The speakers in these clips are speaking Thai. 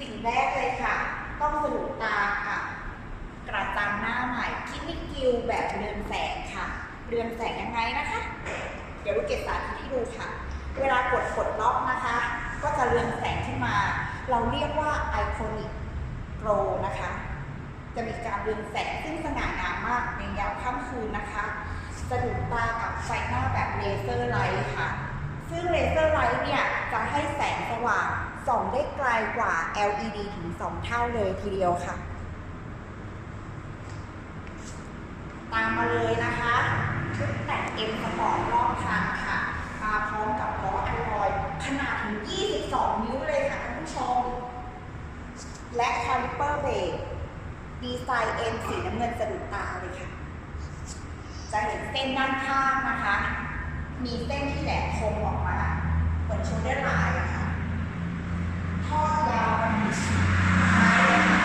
สิ่งแรกเลยค่ะ ต้องสะดุดตาค่ะ กระจังหน้าใหม่คิดมิกิวแบบเรือนแสงค่ะ เรือนแสงยังไงนะคะ เดี๋ยวลูกเกดสาธิตให้ดูค่ะ เวลากดกดล็อกนะคะ ก็จะเรืองแสงขึ้นมา เราเรียกว่าไอคอนิกโ w นะคะ จะมีการเรืองแสงซึ่งสง่างามมากในยามค่ำคืนนะคะสะดุดตากับไฟหน้าแบบเลเซอร์ไลท์ค่ะ ซึ่งเลเซอร์ไลท์เนี่ยจะให้แสงสว่าง ส่องได้ไกลกว่า LED ถึง 2 เท่าเลยทีเดียวค่ะ ตามมาเลยนะคะชุดแต่งเอ็มสปอร์ตรอบคันค่ะ มาพร้อมกับล้ออลลอยขนาดถึง 22 นิ้วเลยค่ะท่านผู้ชม และคาลิปเปอร์เบรกดีไซน์เอ็นสีน้ำเงินสะดุดตาเลยค่ะ จะเห็นเส้นด้านข้างนะคะ มีเส้นที่แหลมคมออกมาเหมือนโชเดอร์ไลน์ค่ะ เลยค่ะ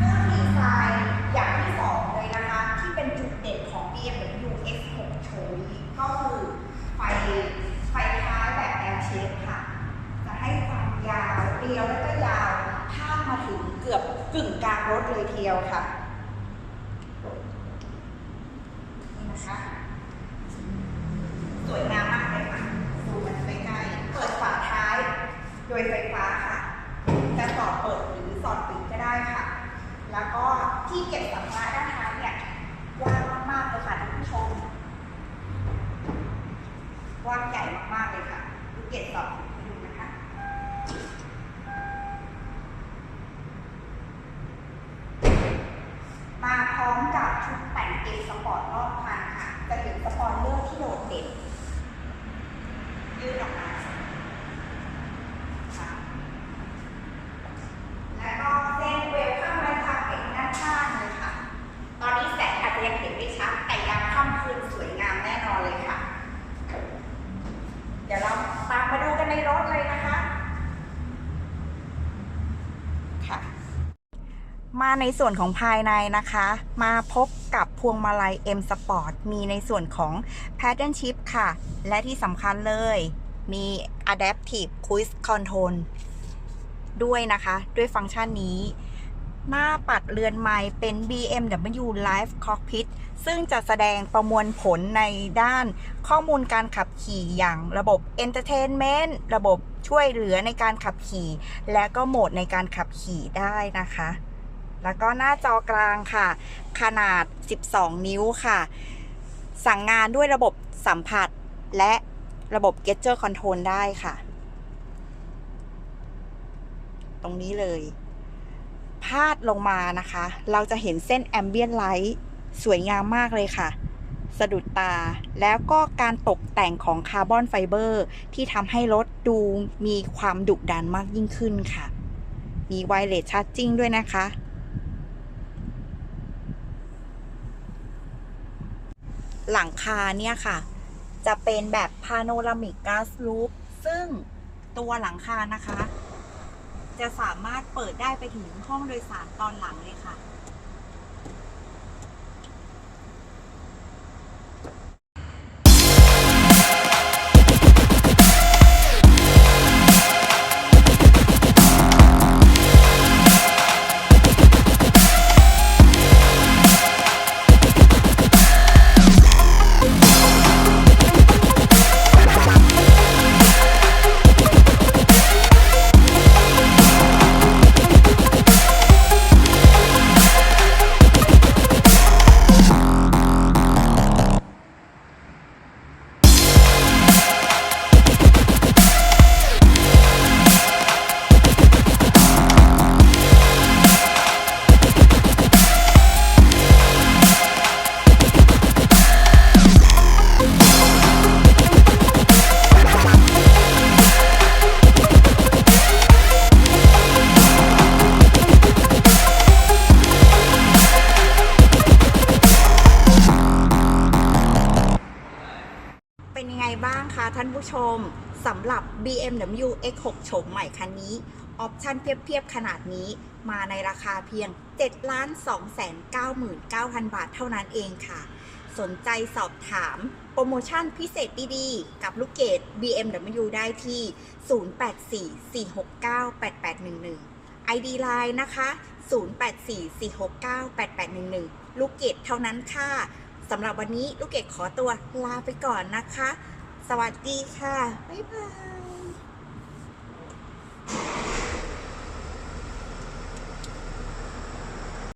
ซึ่งดีไซน์อย่างที่สองเลยนะคะที่เป็นจุดเด่นของ BMW X6 โชว์นี้ก็คือไฟไฟท้ายแบบ L shape ค่ะจะให้ความยาวเรียวแล้วก็ยาวพาดมาถึงเกือบกึ่งกลางรถเลยเดียวค่ะ 35 ในส่วนของภายในนะคะ มาพบกับพวงมาลัย M Sport มีในส่วนของ Pattern Shift ค่ะ และที่สำคัญเลย มี Adaptive Cruise Control ด้วยนะคะ ด้วยฟังก์ชันนี้ หน้าปัดเรือนไม้เป็น BMW Live Cockpit ซึ่งจะแสดงประมวลผลในด้านข้อมูลการขับขี่อย่างระบบ Entertainment ระบบช่วยเหลือในการขับขี่ และก็โหมดในการขับขี่ได้นะคะ แล้วก็หน้าจอกลางค่ะ ขนาด 12 นิ้วค่ะ สั่งงานด้วยระบบสัมผัสและระบบ Gesture Control ได้ค่ะ ตรงนี้เลย พาดลงมานะคะ เราจะเห็นเส้น Ambient Light สวยงามมากเลยค่ะ สะดุดตาแล้วก็การตกแต่งของคาร์บอนไฟเบอร์ ที่ทำให้รถดูมีความดุดันมากยิ่งขึ้นค่ะ มีไวเลสชาร์จิ่งด้วยนะคะ หลังคาเนี่ยค่ะ จะเป็นแบบพาโนรามิกกาส o ู p ซึ่งตัวหลังคานะคะ จะสามารถเปิดได้ไปถึงห้องโดยสารตอนหลังเลยค่ะ คะท่านผู้ชมสำหรับ BMW X6 โฉมใหม่คันนี้ ออปชั่นเพียบๆ ขนาดนี้มาในราคาเพียง 7 2 9 9 0 0 0 บาทเท่านั้นเองค่ะ สนใจสอบถามโปรโมชั่นพิเศษดีๆ กับลูกเกด BMW ได้ที่ 0844698811 ID Line นะคะ 0844698811 ลูกเกดเท่านั้นค่ะสำหรับวันนี้ลูกเกดขอตัวลาไปก่อนนะคะ สวัสดีค่ะ บ๊ายบาย